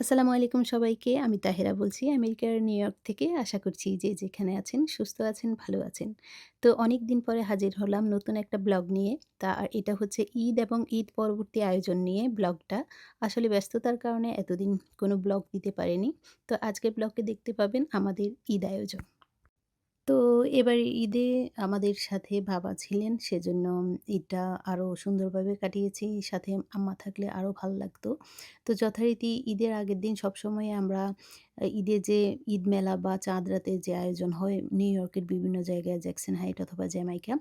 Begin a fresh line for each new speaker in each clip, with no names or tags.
আসসালামু আলাইকুম সবাইকে। আমি তাহেরা বলছি আমেরিকার নিউ ইয়র্ক থেকে। আশা করছি যে যেখানে আছেন সুস্থ আছেন, ভালো আছেন। তো অনেক দিন পরে হাজির হলাম নতুন একটা ব্লগ নিয়ে। তা আর এটা হচ্ছে ঈদ এবং ঈদ পরবর্তী আয়োজন নিয়ে ব্লগটা। আসলে ব্যস্ততার কারণে এতদিন কোনো ব্লগ দিতে পারেনি তো আজকের ব্লগকে দেখতে পাবেন আমাদের ঈদ আয়োজন। তো এবার ঈদে আমাদের সাথে বাবা ছিলেন, সেজন্য ঈদটা আরও সুন্দরভাবে কাটিয়েছি। সাথে আম্মা থাকলে আরও ভালো লাগতো। তো যথারীতি ঈদের আগের দিন সবসময় আমরা ঈদে যে ঈদ মেলা বা চাঁদ রাতের যে আয়োজন হয়, নিউ ইয়র্কের বিভিন্ন জায়গায় জ্যাকসন হাইট অথবা জ্যামাইকা,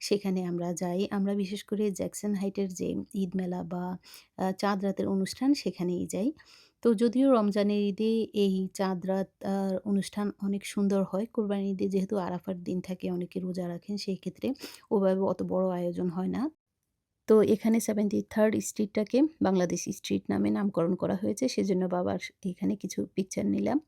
সেখানে আমরা যাই। আমরা বিশেষ করে জ্যাকসন হাইটের যে ঈদ মেলা বা চাঁদ রাতের অনুষ্ঠান সেখানেই যাই। তো যদিও রমজানের ঈদে এই চাঁদ রাত অনুষ্ঠান অনেক সুন্দর হয়। কোরবানির ঈদে যেহেতু আরাফার দিন থাকে, অনেকে রোজা রাখেন সেই ক্ষেত্রে ওভাবে অত বড় আয়োজন হয় না। তো এখানে 73rd স্ট্রিটটাকে বাংলাদেশ স্ট্রিট নামে নামকরণ করা হয়েছে। সেজন্য বাবার এখানে কিছু পিকচার নিলাম।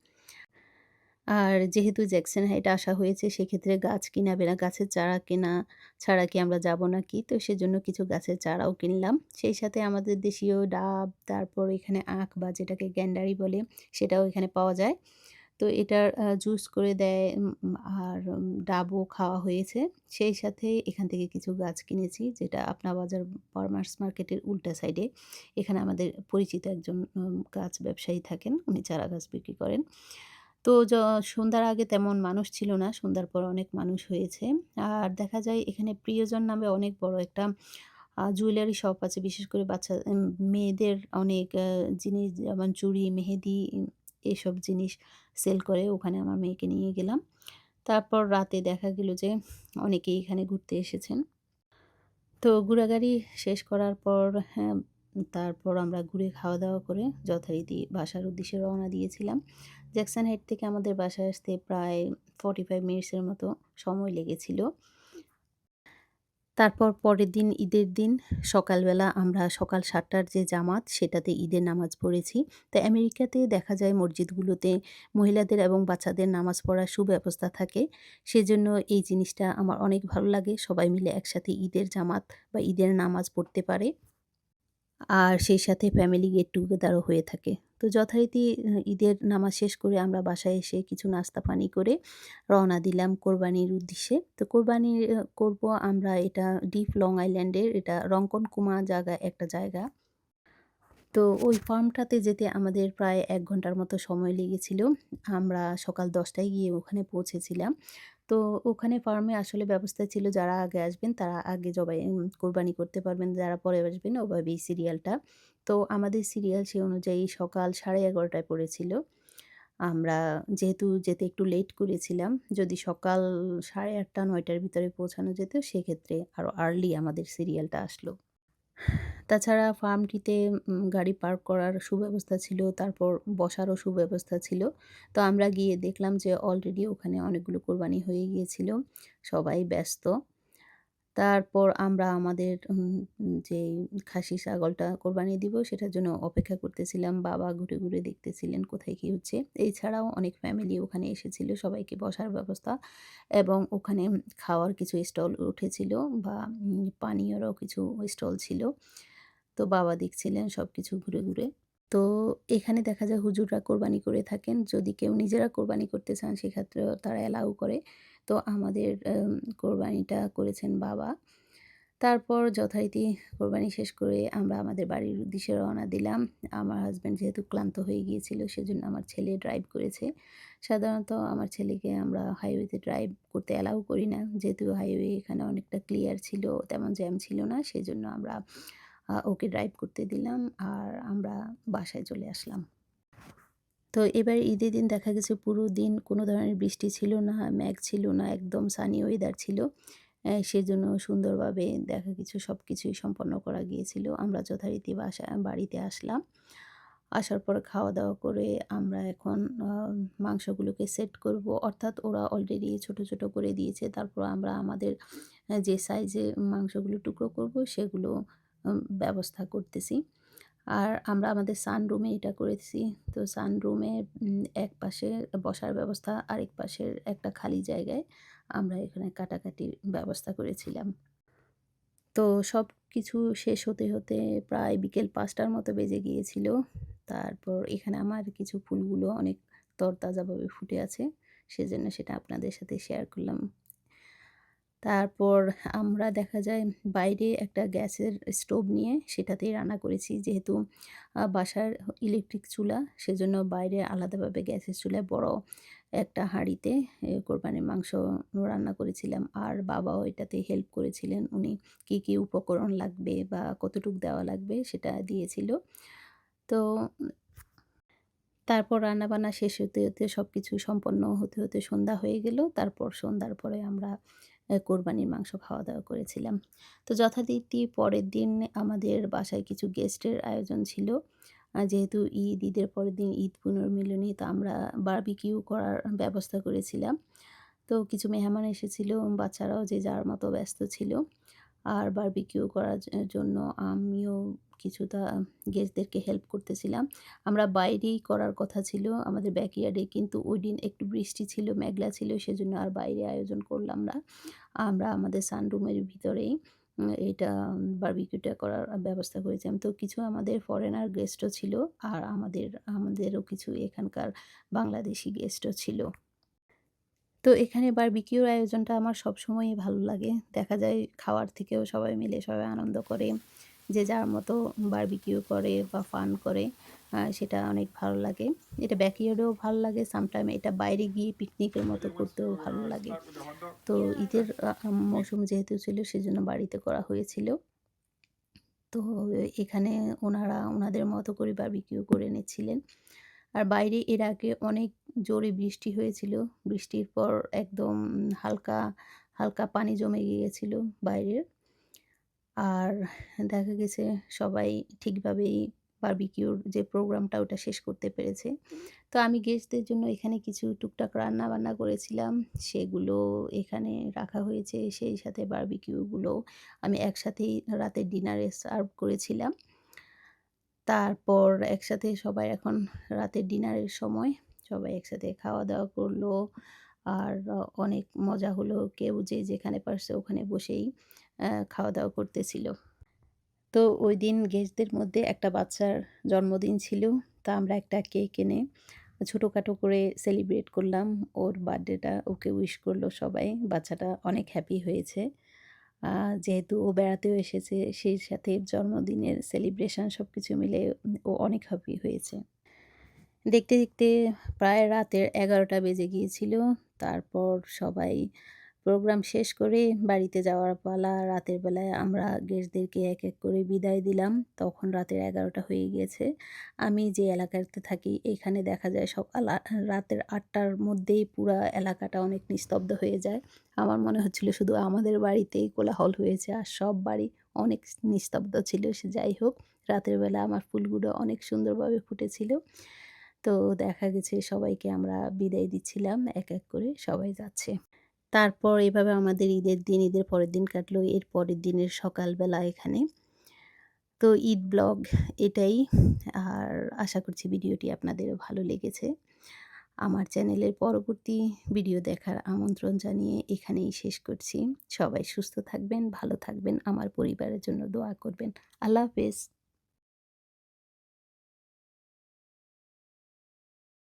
আর যেহেতু জ্যাকসন হাইট আসা হয়েছে সেক্ষেত্রে গাছ কিনা বেনা গাছের চারা কেনা ছাড়া কি আমরা যাব নাকি? তো সেজন্য কিছু গাছের চারাও কিনলাম। সেই সাথে আমাদের দেশীয় ডাব, তারপর এখানে আখ বা যেটাকে গ্যান্ডারি বলে সেটাও এখানে পাওয়া যায়। তো এটার জুস করে দেয় আর ডাবও খাওয়া হয়েছে। সেই সাথে এখান থেকে কিছু গাছ কিনেছি যেটা আপনা বাজার ফার্মার্স মার্কেটের উল্টা সাইডে। এখানে আমাদের পরিচিত একজন গাছ ব্যবসায়ী থাকেন। উনি চারা গাছ বিক্রি করেন। তো সন্ধ্যার আগে তেমন মানুষ ছিল না। সন্ধ্যার পর অনেক মানুষ হয়েছে। আর দেখা যায় এখানে প্রিয়জন নামে অনেক বড় একটা জুয়েলারি শপ আছে। বিশেষ করে বাচ্চা মেয়েদের অনেক জিনিস যেমন চুড়ি, মেহেদি এসব জিনিস সেল করে। ওখানে আমার মেয়েকে নিয়ে গেলাম। তারপর রাতে দেখা গেল যে অনেকেই এখানে ঘুরতে এসেছেন। তো ঘোরাঘুরি শেষ করার পর হ্যাঁ, তারপর আমরা ঘুরে খাওয়া-দাওয়া করে যথারীতি বাসার উদ্দেশ্যে রওনা দিয়েছিলাম। জ্যাকসন হেড থেকে আমাদের বাসায় আসতে প্রায় 45 মিনিটস এর মতো সময় লেগেছিল। তারপর পরের দিন ঈদের দিন, সকালবেলা আমরা সকাল সাতটার যে জামাত, সেটাতে ঈদের নামাজ পড়েছি। তো আমেরিকাতে দেখা যায় মসজিদগুলোতে মহিলাদের এবং বাচ্চাদের নামাজ পড়ার সুব্যবস্থা থাকে। সেজন্য এই জিনিসটা আমার অনেক ভালো লাগে। সবাই মিলে একসাথে ঈদের জামাত বা ঈদের নামাজ পড়তে পারে। আর সেই সাথে ফ্যামিলি গেট টুগেদারও হয়ে থাকে। তো যথারীতি, ঈদের নামাজ শেষ করে আমরা বাসায় এসে কিছু নাস্তা পানি করে রওনা দিলাম কোরবানির উদ্দেশ্যে। তো কোরবানি, করব আমরা এটা ডিপ লং আইল্যান্ডের এটা রংকনকুমা জায়গা একটা জায়গা। তো ওই ফার্মটাতে যেতে আমাদের প্রায় এক ঘণ্টার মতো সময় লেগেছিল। আমরা সকাল দশটায় গিয়ে ওখানে পৌঁছেছিলাম। তো ওখানে ফার্মে আসলে ব্যবস্থা ছিল যারা আগে আসবেন তারা আগে জবাই কোরবানি করতে পারবেন। যারা পরে আসবেন ওভাবেই সিরিয়ালটা। তো আমাদের সিরিয়াল সে অনুযায়ী সকাল সাড়ে এগারোটায় পড়েছিল। আমরা যেহেতু যেতে একটু লেট করেছিলাম, যদি সকাল 8:30 9টার ভিতরে পৌঁছানো যেত সেক্ষেত্রে আরও আর্লি আমাদের সিরিয়ালটা আসলো। তাছাড়া ফার্মটিতে গাড়ি পার্ক করার সুব্যবস্থা ছিল, তারপর বসারও সুব্যবস্থা ছিল। তো আমরা গিয়ে দেখলাম যে অলরেডি ওখানে অনেকগুলো কোরবানি হয়ে গিয়েছিল। সবাই ব্যস্ত। তারপর আমরা আমাদের যেই খাসি ছাগলটা কোরবানি দিব সেটার জন্য অপেক্ষা করতেছিলাম। বাবা ঘুরে, ঘুরে দেখতেছিলেন কোথায় কি হচ্ছে। এছাড়াও অনেক ফ্যামিলি ওখানে এসেছিল। সবাইকে বসার ব্যবস্থা এবং ওখানে খাওয়ার কিছু স্টল উঠেছিল বা পানীয়রও কিছু স্টল ছিল। তো বাবা দেখছিলেন সব কিছু ঘুরে, ঘুরে। তো এখানে দেখা যায় হুজুররা কোরবানি করে থাকেন। যদি কেউ নিজেরা কোরবানি করতে চান সেক্ষেত্রেও তারা অ্যালাউ করে। তো আমাদের কোরবানিটা করেছেন বাবা। তারপর যথারীতি কোরবানি শেষ করে আমরা আমাদের বাড়ির উদ্দেশ্যে রওনা দিলাম। আমার হাজব্যান্ড যেহেতু ক্লান্ত হয়ে গিয়েছিল সেজন্য আমার ছেলে ড্রাইভ করেছে। সাধারণত আমার ছেলেকে আমরা হাইওয়েতে ড্রাইভ করতে অ্যালাউ করি না। যেহেতু হাইওয়ে এখানে অনেকটা ক্লিয়ার ছিল, তেমন জ্যাম ছিল না। সেজন্য আমরা ওকে ড্রাইভ করতে দিলাম আর আমরা বাসায় চলে আসলাম। তো এবার ঈদের দিন দেখা গেছে পুরো দিন কোনো ধরনের বৃষ্টি ছিল না, মেঘ ছিল না, একদম সানি ওয়েদার ছিল। সেজন্য সুন্দরভাবে দেখা কিছু সবকিছুই সম্পন্ন করা গিয়েছিল। আমরা যথারীতি বাসা বাড়িতে আসলাম। আসার পর খাওয়া-দাওয়া করে আমরা এখন মাংসগুলোকে সেট করব। অর্থাৎ ওরা অলরেডি ছোট, ছোট করে দিয়েছে। তারপর আমরা আমাদের যে সাইজে মাংসগুলো টুকরো করব সেগুলো ব্যবস্থা করতেছি। আর আমরা আমাদের সানরুমে এটা করেছি। তো সানরুমে উম একপাশে বসার ব্যবস্থা, আরেক পাশের একটা খালি জায়গায় আমরা এখানে কাটাকাটির ব্যবস্থা করেছিলাম। তো সব কিছু শেষ হতে, হতে প্রায় বিকেল পাঁচটার মতো বেজে গিয়েছিল। তারপর এখানে আমার কিছু ফুলগুলো অনেক তরতাজাভাবে ফুটে আছে। সেজন্য সেটা আপনাদের সাথে শেয়ার করলাম। তারপর আমরা দেখা যায় বাইরে একটা গ্যাসের স্টোভ নিয়ে সেটাতেই রান্না করেছি। যেহেতু বাসার ইলেকট্রিক চুলা সেজন্য বাইরে আলাদাভাবে গ্যাসের চুলায় বড় একটা হাঁড়িতে কোরবানির মাংস রান্না করেছিলাম। আর বাবাও এটাতে হেল্প করেছিলেন। উনি কী, কী উপকরণ লাগবে বা কতটুক দেওয়া লাগবে সেটা দিয়েছিল। তো তারপর রান্নাবান্না শেষ হতে, হতে সব কিছু সম্পন্ন হতে, হতে সন্ধ্যা হয়ে গেল। তারপর সন্ধ্যার পরে আমরা কোরবানির মাংস খাওয়া-দাওয়া করেছিলাম। তো যথারীতি পরের দিন আমাদের বাসায় কিছু গেস্টের আয়োজন ছিল। যেহেতু ঈদ, ঈদের পরের দিন ঈদ পুনর্মিলনী তো আমরা বারবিকিউ করার ব্যবস্থা করেছিলাম। তো কিছু মেহমান এসেছিল, বাচ্চারাও যে যার মতো ব্যস্ত ছিল। আর বারবিকিউ করার জন্য আমিও কিছুটা গেস্টদেরকে হেল্প করতেছিলাম। আমরা বাইরেই করার কথা ছিল আমাদের ব্যাকইয়ার্ডে কিন্তু ওইদিন একটু বৃষ্টি ছিল, মেঘলা ছিল সেজন্য আর বাইরে আয়োজন করলাম না। আমরা আমাদের সানরুমের ভিতরেই এটা বারবিকিউটা করার ব্যবস্থা করেছিলাম। তো কিছু আমাদের ফরেনার গেস্টও ছিল আর আমাদের আমাদেরও কিছু এখানকার বাংলাদেশি গেস্টও ছিল। তো এখানে বারবিকিউর আয়োজনটা আমার সবসময়ই ভালো লাগে। দেখা যায় খাওয়ার থেকেও সবাই মিলে সবাই আনন্দ করে। যে যার মতো বারবিকিউ করে বা ফান করে সেটা অনেক ভালো লাগে। এটা ব্যাকইয়ার্ডেও ভালো লাগে সামটাইম এটা বাইরে গিয়ে পিকনিকের মতো করতেও ভালো লাগে। তো ঈদের মৌসুম যেহেতু ছিল সেজন্য বাড়িতে করা হয়েছিল। তো এখানে ওনারা ওনাদের মতো করে বারবিকিউ করে নিচ্ছিলেন। আর বাইরে এর আগে অনেক জোরে বৃষ্টি হয়েছিল। বৃষ্টির পর একদম হালকা, হালকা পানি জমে গিয়েছিল বাইরের। আর দেখা গেছে সবাই ঠিকভাবেই বার্বিকিউর যে প্রোগ্রামটা ওটা শেষ করতে পেরেছে। তো আমি গেস্টদের জন্য এখানে কিছু টুকটাক রান্না-বান্না করেছিলাম। সেগুলো এখানে রাখা হয়েছে। সেই সাথে বারবিকিউগুলো আমি একসাথেই রাতের ডিনারে সার্ভ করেছিলাম। তারপর একসাথে সবাই এখন রাতের ডিনারের সময় সবাই একসাথে খাওয়া-দাওয়া করল আর অনেক মজা হলো। কেউ যে যেখানে পারছে ওখানে বসেই অ্যা খাওয়া-দাওয়া করতেছিল। তো ওই দিন গেস্টদের মধ্যে একটা বাচ্চার জন্মদিন ছিল। তা আমরা একটা কেক এনে ছোটোখাটো করে সেলিব্রেট করলাম। ওর বার্থডেটা ওকে উইশ করল সবাই। বাচ্চাটা অনেক হ্যাপি হয়েছে। যেহেতু ও বেড়াতেও এসেছে সেই সাথে জন্মদিনের সেলিব্রেশন সব কিছু মিলে ও অনেক হ্যাপি হয়েছে। দেখতে, দেখতে প্রায় রাতের ১১টা বেজে গিয়েছিল। তারপর সবাই প্রোগ্রাম শেষ করে বাড়িতে যাওয়ার পালা। রাতের বেলায় আমরা গেস্টদেরকে এক, এক করে বিদায় দিলাম। তখন রাতের ১১টা হয়ে গিয়েছে। আমি যে এলাকাতে থাকি এখানে দেখা যায় সকাল রাতের আটটার মধ্যেই পুরো এলাকাটা অনেক নিস্তব্ধ হয়ে যায়। আমার মনে হচ্ছিল শুধু আমাদের বাড়িতেই কোলাহল হয়েছে আর সব বাড়ি অনেক নিস্তব্ধ ছিল। সে যাই হোক রাতের বেলা আমার ফুলগুলো অনেক সুন্দরভাবে ফুটেছিল। তো দেখা গেছে সবাইকে আমরা বিদায় দিচ্ছিলাম এক, এক করে সবাই যাচ্ছে। তারপর এভাবে আমাদের ঈদের দিন, ঈদের পরের দিন কাটলো। এর পরের দিনের সকালবেলা এখানে। তো ঈদ ব্লগ এটাই। আর আশা করছি ভিডিওটি আপনাদেরও ভালো লেগেছে। আমার চ্যানেলের পরবর্তী ভিডিও দেখার আমন্ত্রণ জানিয়ে এখানেই শেষ করছি। সবাই সুস্থ থাকবেন, ভালো থাকবেন, আমার পরিবারের জন্য দোয়া করবেন। আল্লাহ হাফেজ।